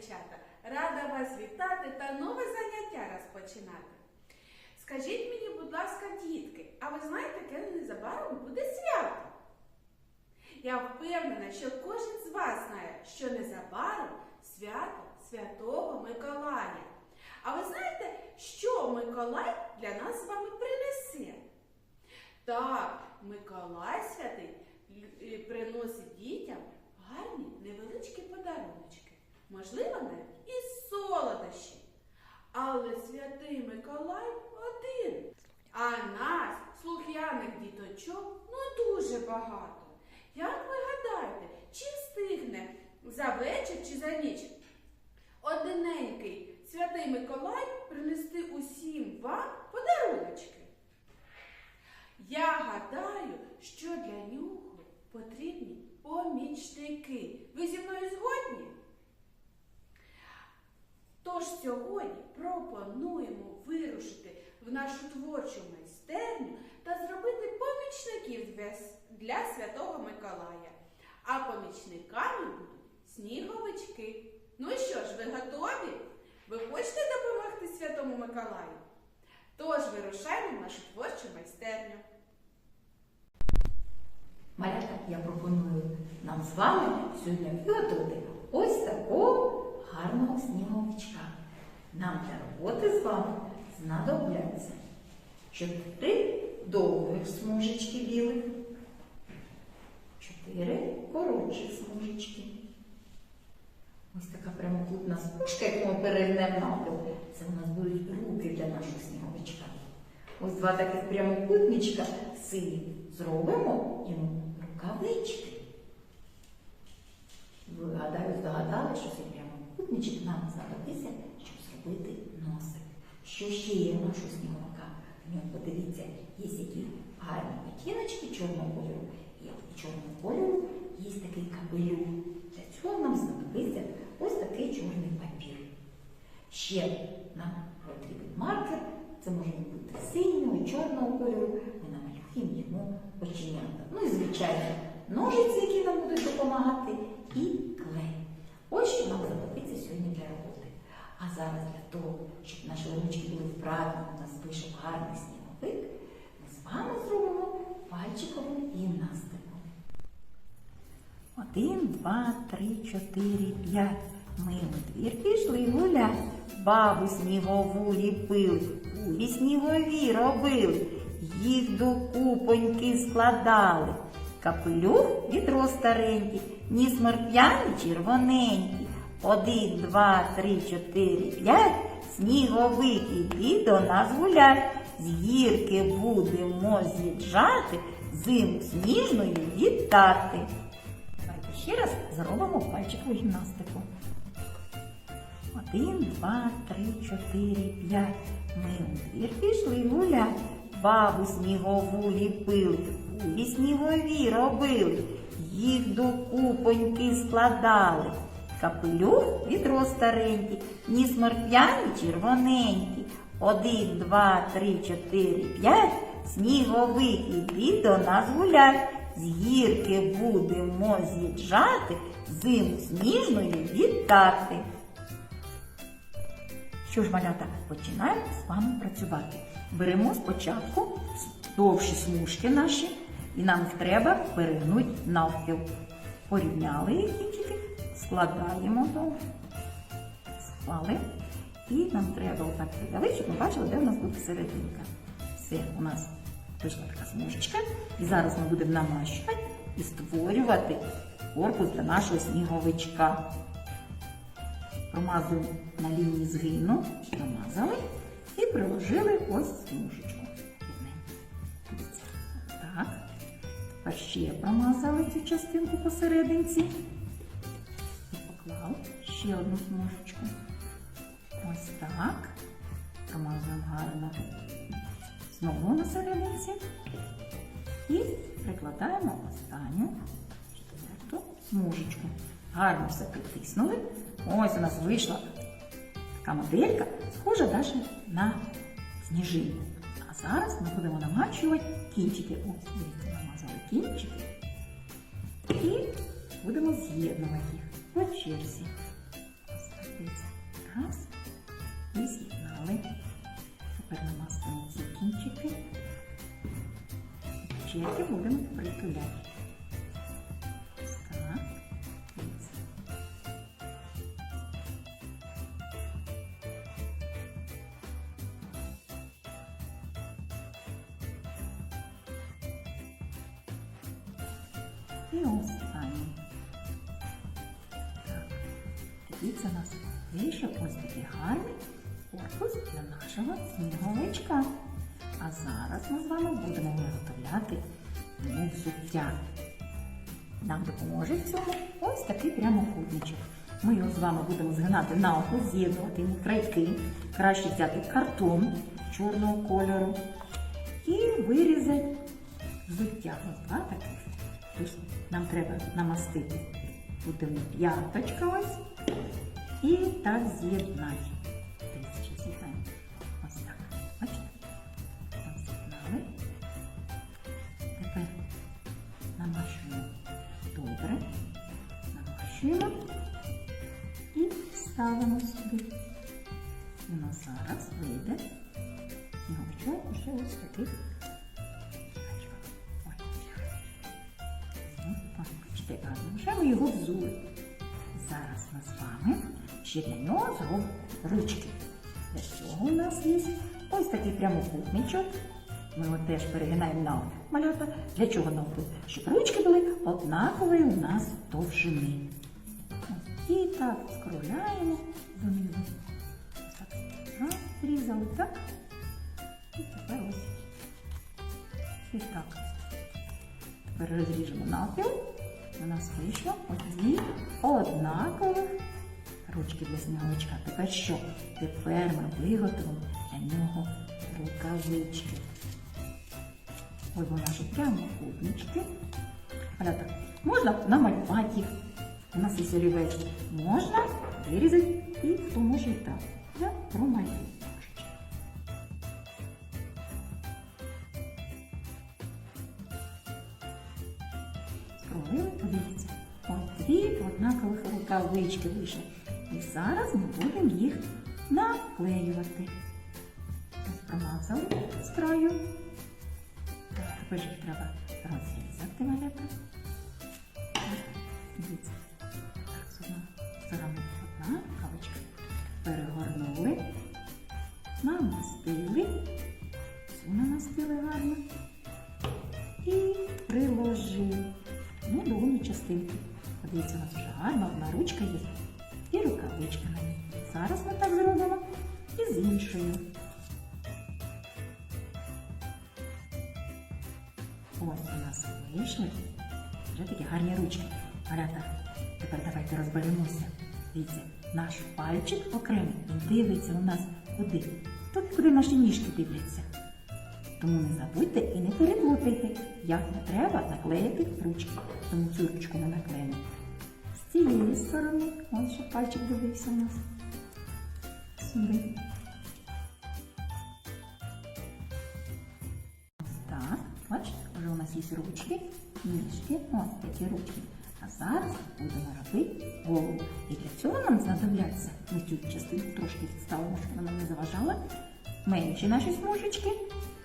малечата! Рада вас вітати та нове заняття розпочинати. Скажіть мені, будь ласка, дітки, а ви знаєте, яке незабаром буде свято? Я впевнена, що кожен з вас знає, що незабаром свято Святого Миколая. А ви знаєте, що Миколай для нас з вами принесе? Так, Миколай святий е, приносить дітям гарні невеличкі подаруночки, можливо, навіть і солодощі. Але святий Миколай один, а нас, слух'яних діточок, ну дуже багато. Як ви гадаєте, чи встигне за вечір чи за ніч одненький святий Миколай принести усім вам подаруночки? Я гадаю, що для нього потрібні помічники. Ви зі мною згодні? Тож сьогодні пропонуємо вирушити в нашу творчу майстерню та зробити помічників для, Святого Миколая. А помічниками будуть сніговички. Ну що ж, ви готові? Ви хочете допомогти Святому Миколаю? Тож вирушаємо в нашу творчу майстерню. Малята, я пропоную нам з вами сьогодні виготовити ось такого гарного сніговичка. Нам для роботи з вами знадобляться чотири довгих смужечки білих, чотири коротших смужечки. Ось така прямокутна смужка, яку ми перельнемо навпіл. Це у нас будуть руки для нашого сніговичка. Ось два таких прямокутничка сині. Зробимо йому рукавички. Ви гадаю, здогадали, що цей прямокутничок нам знадобиться, щоб зробити носик. Що ще є в нашого сніговика? В ньому подивіться, є які гарні п'ятіночки чорного кольору. І от чорного кольору є такий капелюх. Для цього нам знадобиться ось такий чорний папір. Ще нам потрібен маркер. Це може бути синього, чорного кольору. Ми намалюємо йому оченята. Ну і, звичайно, ножиці, які нам будуть допомагати, і клей. Ось що нам сьогодні для роботи. А зараз для того, щоб наші ручки були вправні, у нас вийшов гарний сніговик, ми з вами зробимо пальчикову гімнастику. Один, два, три, чотири, п'ять. Ми у двір пішли гулять. Бабу снігову ліпили, кулі снігові робили, їх до купоньки складали. Капелюх відро старенький, ніс морп'яний червоненький. Один, два, три, чотири, п'ять. Сніговик іди до нас гулять. З гірки будемо з'їжджати, зиму сніжною вітати. Давайте ще раз зробимо пальчикову гімнастику. Один, два, три, чотири, п'ять. Ми у двір пішли гулять. Бабу снігову ліпили, кулі снігові робили, їх до купоньки складали. Капелюх відро старенький, ніс морп'яний червоненький. Один, два, три, чотири, п'ять. Сніговик іди до нас гулять. З гірки будемо з'їжджати, зиму сніжною вітати. Що ж, малята, починаємо з вами працювати. Беремо спочатку довші смужки наші, і нам їх треба перегнути навпіл. Порівняли їх складаємо до склали. І нам треба отак придавити, щоб ми бачили, де у нас буде серединка. Все, у нас вийшла така смужечка. І зараз ми будемо намащувати і створювати корпус для нашого сніговичка. Промазуємо на лінії згину, намазали і приложили ось смужечку. Так. Тепер ще промазали цю частинку посерединці. Ще одну смужечку. Ось так. Промазуємо гарно знову на серединці. І прикладаємо останню четверту смужечку. Гарно все притиснули. Ось у нас вийшла така моделька, схожа навіть на сніжинку. А зараз ми будемо намачувати кінчики. Ось, дивіться, намазали кінчики. І будемо з'єднувати їх по черзі. Дивіться. Раз. І з'єднали. Тепер намастимо ці кінчики. Черки будемо притуляти. І останній. Так. Дивіться, нас вийшов ось такий гарний корпус для нашого сніговичка. А зараз ми з вами будемо виготовляти взуття. Нам допоможе в цьому ось такий прямокутничок. Ми його з вами будемо згинати на око, з'єднувати йому крайки. Краще взяти картон чорного кольору і вирізати взуття. Ось два таких. Ось нам треба намастити. Буде п'яточка ось. І так. Дивіться, ще з'єднаємо. Ось з'єднали. Тепер намащуємо добре. Намащуємо і ставимо сюди. У нас зараз вийде сніговичок уже ось таких. Нього зробимо ручки. Для цього у нас є ось такий прямокутничок. Ми його теж перегинаємо на малята. Для чого навпіл? Щоб ручки були однакової у нас довжини. І так скругляємо донизу. Так. Раз, зрізали так. І тепер ось. Ось так. Тепер розріжемо навпіл. У нас вийшло дві однакових ручки для сніговичка. Тепер що? Тепер ми виготовимо для нього рукавички. Ось вони наші прямокутнички. Можна намалювати їх. У нас є олівець. Можна вирізати і хто може і так. Я промалюю. Скровили, подивіться. Ось дві однакових рукавички вийшли. І зараз ми будемо їх наклеювати. Промазали з краю. Тепер їх треба розрізати малята. Дивіться. Так, з одного сторони одна рукавичка. Перегорнули, намастили. Цю намастили гарно. І приложили. Ну, довольні частинки. Подивіться, у нас вже гарна одна ручка є. І рукавичка на ній. Зараз ми так зробимо і з іншою. Ось у нас вийшли. Вже такі гарні ручки. Малята, тепер давайте розберемося. Дивіться, наш пальчик окремий. Дивиться у нас куди? Туди, куди наші ніжки дивляться. Тому не забудьте і не переплутайте, як не треба наклеїти ручки. Тому цю ручку ми наклеїмо з цієї сторони. Ось щоб пальчик дивився у нас. Сюди. Так. Бачите, вже у нас є ручки, ніжки, ось такі ручки. А зараз будемо робити голову. І для цього нам знадобляться, ми цю частинку трошки відставимо, щоб вона не заважала. Менші наші смужечки.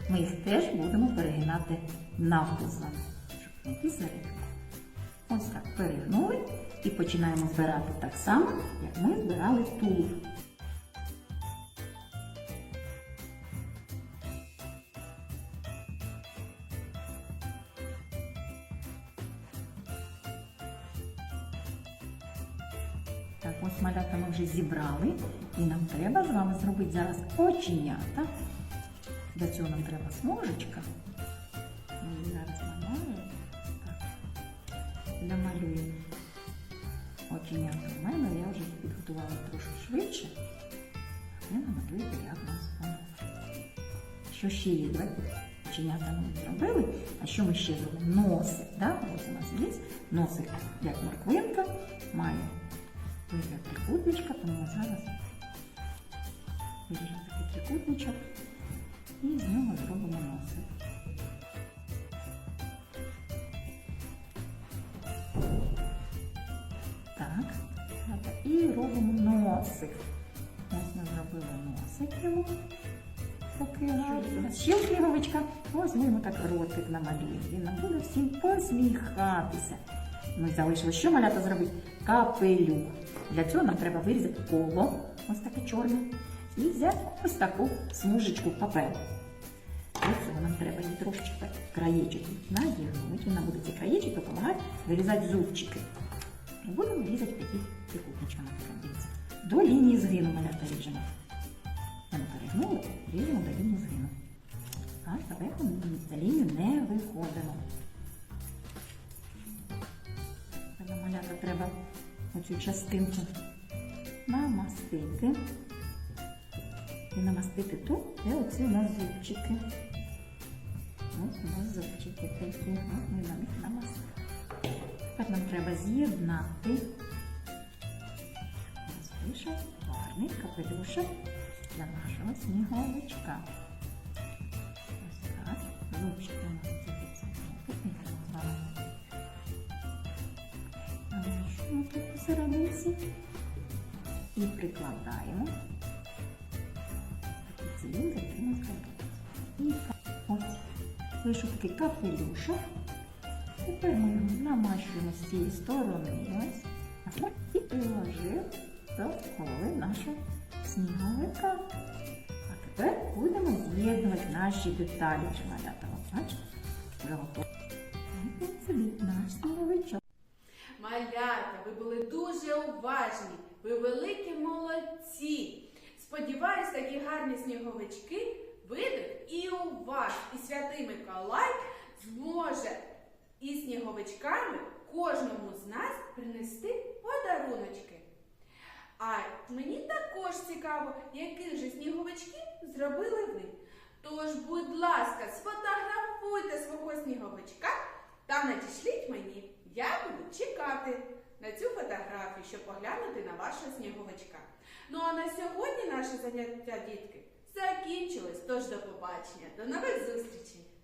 Ми їх теж будемо перегинати навпіл з вами, щоб знайти середину. Ось так перегнули і починаємо збирати так само, як ми збирали тулуб. Так, ось малята ми вже зібрали, і нам треба з вами зробити зараз оченята. Для цього нам треба смужечка. Ми зараз намалюємо. Так. Намалюємо оченята. У мене я вже підготувала трошки швидше. Я намалюю як нас воно. Що ще є? Давайте оченята ми зробили. А що ми ще зробимо? Носик. Да? Ось у нас є носик, як морквинка, має вигляд трикутничка, тому ми зараз виріжемо такий трикутничок і з нього зробимо носик. Носик. Ось ми зробили носик йому. Такий гарний. Ще сніговичка. Ось ми йому так ротик намалюємо. Він нам буде всім посміхатися. Ми залишили, що малята зробити? Капелюх. Для цього нам треба вирізати коло, ось таке чорне, і взяти ось таку смужечку паперу. Для цього нам треба її трошечки так краєчки надягнути. Вона буде ці краєчки допомагати вирізати зубчики. І будемо різати такі трикутничками. Дивіться. До лінії згину малята ріжемо. Ми перегнули, ріжемо до лінії згину. А далеко за лінію не виходимо. Малята треба оцю частинку намастити. І намастити тут, де оці у нас зубчики. Ось у нас зубчики такі. Ми на них намастили. Тепер нам треба з'єднати. Вийшов гарний капелюшок для нашого сніговичка. Ось так. Зубчики у нас. Тут посерединці. І прикладаємо. Циліндр, який у нас ось вийшов такий капелюшок. Тепер ми намащуємо з цієї сторони. І приложив до голови нашого сніговика. А тепер будемо з'єднувати наші деталі вже малята. Бачите? Собі наш сніговичок. Малята, ви були дуже уважні, ви великі молодці. Сподіваюсь, такі гарні сніговички вийдуть і у вас, і святий Миколай зможе із сніговичками кожному з нас принести подаруночки. А мені також цікаво, яких же сніговичків зробили ви. Тож, будь ласка, сфотографуйте свого сніговичка та надішліть мені. Я буду чекати на цю фотографію, щоб поглянути на вашого сніговичка. Ну а на сьогодні наше заняття, дітки, закінчилось. Тож до побачення, до нових зустрічей!